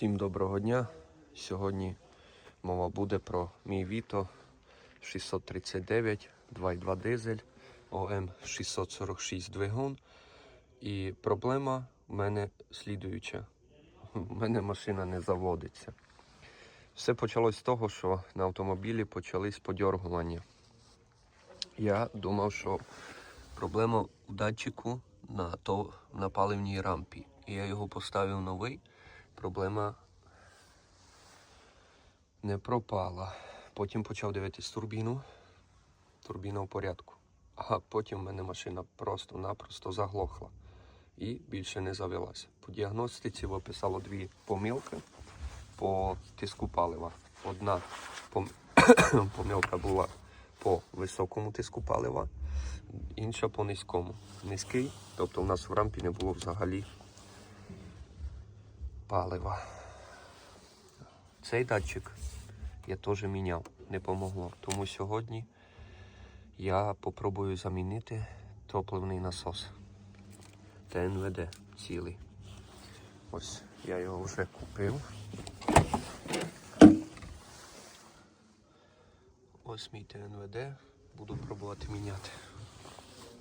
Всім доброго дня. Сьогодні мова буде про мій Віто 639, 2.2 дизель, ОМ 646 двигун. І проблема в мене слідуюча. У мене машина не заводиться. Все почалось з того, що на автомобілі почались подьоргування. Я думав, що проблема у датчику на, то, на паливній рампі. І я його поставив новий. Проблема не пропала. Потім почав дивитись турбіну. Турбіна в порядку. А потім в мене машина просто-напросто заглохла і більше не завелася. По діагностиці виписало дві помилки по тиску палива. Одна пом- помилка була по високому тиску палива, інша по низькому. Низький, тобто у нас в рампі не було взагалі палива. Цей датчик я теж міняв, не помогло. Тому сьогодні я попробую замінити топливний насос. ТНВД цілий. Ось я його вже купив. Ось мій ТНВД. Буду пробувати міняти.